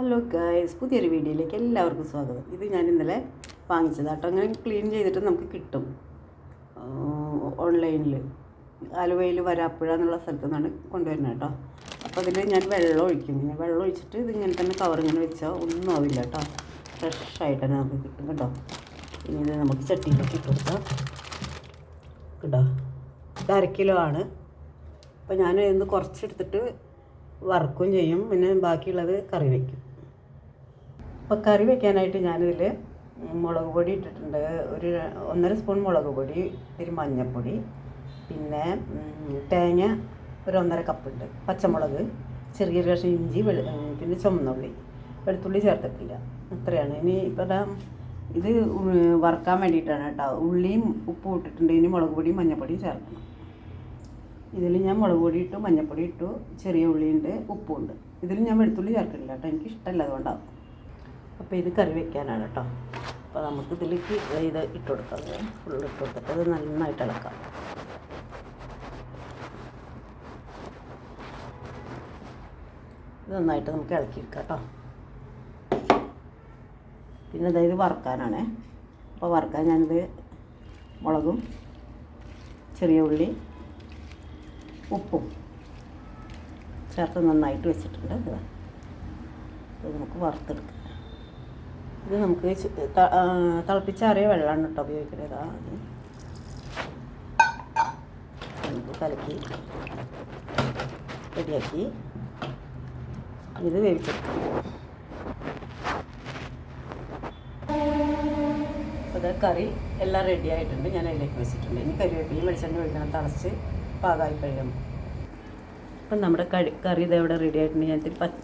Hello guys പുതിയൊരു വീഡിയോയിലേക്ക് എല്ലാവർക്കും സ്വാഗതം. ഇത് ഞാൻ ഇന്നലെ വാങ്ങിച്ചത് കേട്ടോ. അങ്ങനെ ക്ലീൻ ചെയ്തിട്ട് നമുക്ക് കിട്ടും. ഓൺലൈനിൽ ആലുവയിൽ വരാപ്പുഴ എന്നുള്ള സ്ഥലത്തു നിന്നാണ് കൊണ്ടുവരുന്നത് കേട്ടോ. അപ്പോൾ അതിൽ ഞാൻ വെള്ളം ഒഴിക്കും. ഇങ്ങനെ വെള്ളം ഒഴിച്ചിട്ട് ഇത് ഇങ്ങനെ തന്നെ കവർ ഇങ്ങനെ വെച്ചാൽ ഒന്നും ആവില്ല കേട്ടോ. ഫ്രഷ് ആയിട്ട് തന്നെ നമുക്ക് കിട്ടും കേട്ടോ. ഇനി ഇത് നമുക്ക് ചട്ടിയിലേക്ക് ഇട്ട് കൊടുക്കാം. കേട്ടോ. ഇത് അര കിലോ ആണ്. അപ്പോൾ ഞാൻ ഇന്ന് കുറച്ചെടുത്തിട്ട് വറുക്കും ചെയ്യും. പിന്നെ ബാക്കിയുള്ളത് കറി വയ്ക്കും അപ്പോൾ കറി വെക്കാനായിട്ട് ഞാനിതിൽ മുളക് പൊടി ഇട്ടിട്ടുണ്ട്. ഒരു ഒന്നര സ്പൂൺ മുളക് പൊടി ഒരു മഞ്ഞൾപ്പൊടി പിന്നെ തേങ്ങ ഒരു ഒന്നര കപ്പുണ്ട് പച്ചമുളക് ചെറിയ കഷ്ണം ഇഞ്ചി വെളു പിന്നെ ചുമന്നുള്ളി വെളുത്തുള്ളി ചേർത്തിട്ടില്ല. അത്രയാണ്. ഇനി ഇപ്പോൾ ഇത് വറുക്കാൻ വേണ്ടിയിട്ടാണ് കേട്ടോ. ഉള്ളിയും ഉപ്പും ഇട്ടിട്ടുണ്ട്. ഇനി മുളക് പൊടിയും മഞ്ഞൾപ്പൊടിയും ചേർക്കണം. ഇതിൽ ഞാൻ മുളക് പൊടി ഇട്ടു മഞ്ഞൾപ്പൊടി ഇട്ടു ചെറിയ ഉള്ളിയുണ്ട് ഉപ്പുണ്ട് ഇതിൽ ഞാൻ വെളുത്തുള്ളി ചേർക്കില്ല കേട്ടോ. എനിക്ക് അതുകൊണ്ടാവും. അപ്പോൾ ഇത് കറി വെക്കാനാണ് കേട്ടോ അപ്പോൾ നമുക്ക് ഇതിലേക്ക് ഇത് ഇട്ട് കൊടുക്കാം ഫുള്ള് ഇട്ട് കൊടുത്തിട്ട് അത് നന്നായിട്ട് ഇളക്കാം. ഇത് നന്നായിട്ട് നമുക്ക് ഇളക്കിയെടുക്കാം കേട്ടോ പിന്നെ അതായത് വറുക്കാനാണേ. അപ്പോൾ വറുക്കാൻ ഞാനിത് മുളകും ചെറിയ ഉള്ളി ഉപ്പും ചേർത്ത് നന്നായിട്ട് വെച്ചിട്ടുണ്ട് ഇത് നമുക്ക് വറുത്തെടുക്കാം. ഇത് നമുക്ക് തിളപ്പിച്ചാറിയ വെള്ളമാണ് കേട്ടോ ഉപയോഗിക്കുന്നത്. കലക്കി റെഡിയാക്കി. ഇത് വേവിച്ചെടുക്കാം. അപ്പോൾ കറി എല്ലാം റെഡി ആയിട്ടുണ്ട്. ഞാൻ അതിലേക്ക് വെച്ചിട്ടുണ്ട്. ഇനി കരിവേപ്പിലയും വെളിച്ചെണ്ണ ഒഴിക്കണം. തിളച്ച് പാകായി കഴിയണം. അപ്പം നമ്മുടെ കറി കറി ഇതെവിടെ റെഡി ആയിട്ടുണ്ട്. ഞാൻ പച്ച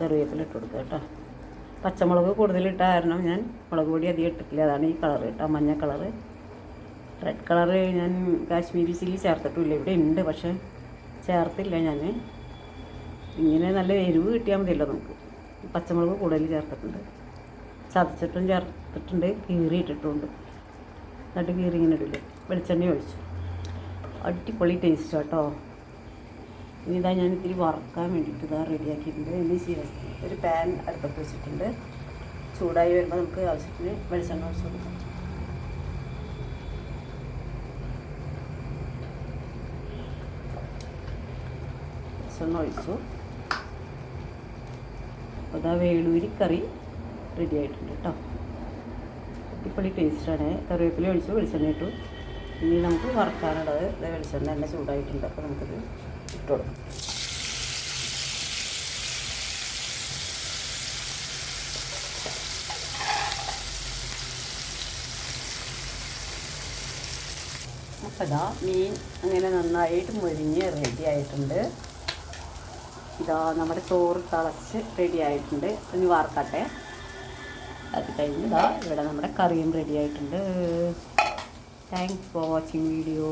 കറിവേപ്പില ഇട്ട് കൊടുക്കുക കേട്ടോ. പച്ചമുളക് കൂടുതലിട്ട കാരണം ഞാൻ മുളക് പൊടി അധികം ഇട്ടിട്ടില്ല. അതാണ് ഈ കളർ കേട്ടോ മഞ്ഞ കളറ് റെഡ് കളറ് ഞാൻ കാശ്മീരി ചില്ലി ചേർത്തിട്ടില്ല. ഇവിടെ ഉണ്ട് പക്ഷേ ചേർത്തില്ല ഞാൻ ഇങ്ങനെ നല്ല എരിവ് കിട്ടിയാൽ മതിയല്ലോ നമുക്ക്. പച്ചമുളക് കൂടുതൽ ചേർത്തിട്ടുണ്ട്. ചതച്ചിട്ടും ചേർത്തിട്ടുണ്ട് കീറി ഇട്ടിട്ടുണ്ട്. എന്നിട്ട് കീറി ഇങ്ങനെ ഇടില്ല വെളിച്ചെണ്ണ ഒഴിച്ചു. അടിപൊളി ടേസ്റ്റ് കേട്ടോ ഇതാ ഞാൻ ഇത്തിരി വറക്കാൻ വേണ്ടിയിട്ട് ഇതാ റെഡിയാക്കിയിട്ടുണ്ട്. ഇനി ശീലം ഒരു പാൻ അടുപ്പത്ത് വെച്ചിട്ടുണ്ട്. ചൂടായി വരുമ്പോൾ നമുക്ക് ആവശ്യത്തിന് വെളിച്ചെണ്ണ ഒഴിച്ച് കൊടുക്കാം. വെളിച്ചെണ്ണ ഒഴിച്ചു. അപ്പോൾ ഇതാ വേളൂരി കറി റെഡി ആയിട്ടുണ്ട് കേട്ടോ അടിപൊളി ടേസ്റ്റാണ് കറിവേപ്പില ഒഴിച്ചു വെളിച്ചെണ്ണ ഇട്ടു. ഇനി നമുക്ക് വറക്കാനുള്ളത്. വെളിച്ചെണ്ണ തന്നെ ചൂടായിട്ടുണ്ട്. അപ്പോൾ നമുക്കിത് ഇട്ട് കൊടുക്കാം. അപ്പോൾ ഇതാ മീൻ അങ്ങനെ നന്നായിട്ട് മുരിഞ്ഞ് റെഡി ആയിട്ടുണ്ട്. ഇതാ നമ്മുടെ ചോറ് തിളച്ച് റെഡി ആയിട്ടുണ്ട്. ഇനി വാർക്കട്ടെ അത് കഴിഞ്ഞ് ഇതാ ഇവിടെ നമ്മുടെ കറിയും റെഡി ആയിട്ടുണ്ട്. Thanks for watching video